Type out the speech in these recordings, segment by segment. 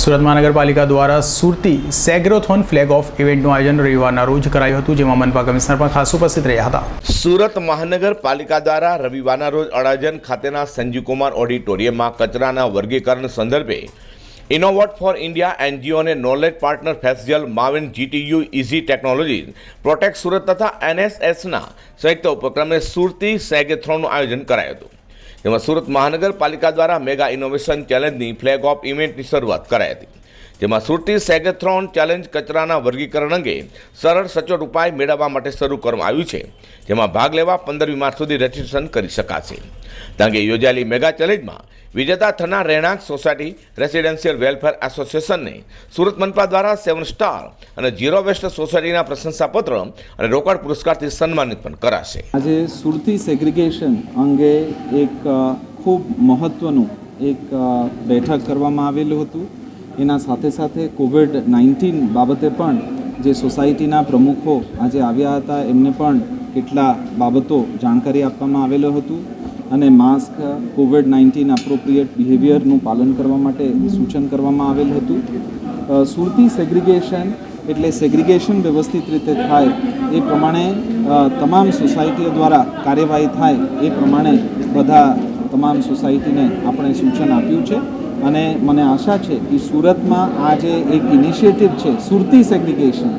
સુરત મહાનગરપાલિકા દ્વારા સુરતી સેગ્રોથોન flag of ઇવેન્ટનું આયોજન રવિવારના રોજ કરાયું હતું, જેમાં મનપા કમિશનર પણ ખાસ ઉપસ્થિત રહ્યા હતા. સુરત મહાનગરપાલિકા દ્વારા રવિવારના રોજ અડાજન ખાતેના સંજીવકુમાર ઓડિટોરિયમમાં કચરાના વર્ગીકરણ સંદર્ભે ઇનોવોટ ફોર ઇન્ડિયા એનજીઓ અને knowledge partner festival માવિન GTU easy technology protect Surat તથા એનએસએસના સંયુક્ત ઉપક્રમે સુરતી સેગેથ્રોનનું આયોજન કરાયું હતું. જેમાં સુરત મહાનગરપાલિકા દ્વારા મેગા ઇનોવેશન ચેલેન્જની ફ્લેગ ઓફ ઇવેન્ટની શરૂઆત કરાઈ હતી. જેમાં સુરતી સેગેથ્રોન ચેલેન્જ કચરાના વર્ગીકરણ અંગે સરળ, સચોટ ઉપાય મેળવવા માટે શરૂ કરવામાં આવ્યું છે, જેમાં ભાગ લેવા પંદરમી માર્ચ સુધી રજીસ્ટ્રેશન કરી શકાશે. તાંગે યોજાયેલી મેગા ચેલેન્જમાં વિજેતા થનાર રહેણાંક સોસાયટી રેસિડેન્શિયલ વેલફેર એસોસિએશનને સુરત મનપા દ્વારા સેવન સ્ટાર અને ઝીરો વેસ્ટ સોસાયટીના પ્રશંસાપત્ર અને રોકડ પુરસ્કારથી સન્માનિત પણ કરાશે. આજે સુરતી સેગ્રિગેશન અંગે એક ખૂબ મહત્ત્વનું એક બેઠક કરવામાં આવેલું હતું. એના સાથે સાથે કોવિડ નાઇન્ટીન બાબતે પણ જે સોસાયટીના પ્રમુખો આજે આવ્યા હતા, એમને પણ કેટલા બાબતો જાણકારી આપવામાં આવેલું હતું. અને માસ્ક કોવિડ નાઇન્ટીન એપ્રોપ્રિએટ બિહેવિયરનું પાલન કરવા માટે સૂચન કરવામાં આવેલ હતું. સુરતી સેગ્રિગેશન એટલે સેગ્રિગેશન વ્યવસ્થિત રીતે થાય એ પ્રમાણે તમામ સોસાયટીઓ દ્વારા કાર્યવાહી થાય એ પ્રમાણે બધા તમામ સોસાયટીને આપણે સૂચન આપ્યું છે. અને મને આશા છે કે સુરતમાં આ જે એક ઇનિશિયેટિવ છે, સુરતી સેગ્રિગેશન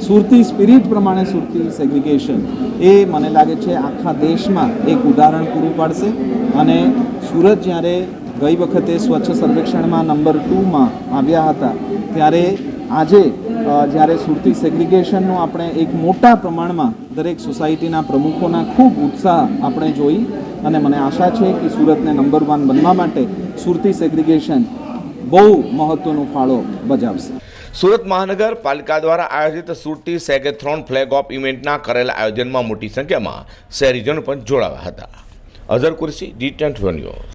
સુરતી સ્પિરિટ પ્રમાણે સુરતી સેગ્રિગેશન. એ મને લાગે છે આખા દેશમાં એક ઉદાહરણ પૂરું પાડશે. અને સુરત જ્યારે ગઈ વખતે સ્વચ્છ સર્વેક્ષણમાં નંબર ટુમાં આવ્યા હતા, ત્યારે આજે જ્યારે સુરતી સેગ્રિગેશનનું આપણે એક મોટા પ્રમાણમાં દરેક સોસાયટીના પ્રમુખોના ખૂબ ઉત્સાહ આપણે જોઈ અને મને આશા છે કે સુરતને નંબર વન બનવા માટે સુરતી સેગ્રિગેશન બહુ મહત્ત્વનો ફાળો ભજાવશે સુરત મહાનગરપાલિકા દ્વારા આયોજિત સુરતી સેગેથ્રોન ફ્લેગ ઓફ ઇવેન્ટના કરેલા આયોજનમાં મોટી સંખ્યામાં શહેરીજનો પણ જોડાયા હતા. અઝર કુરશી, જી ન્યૂઝ.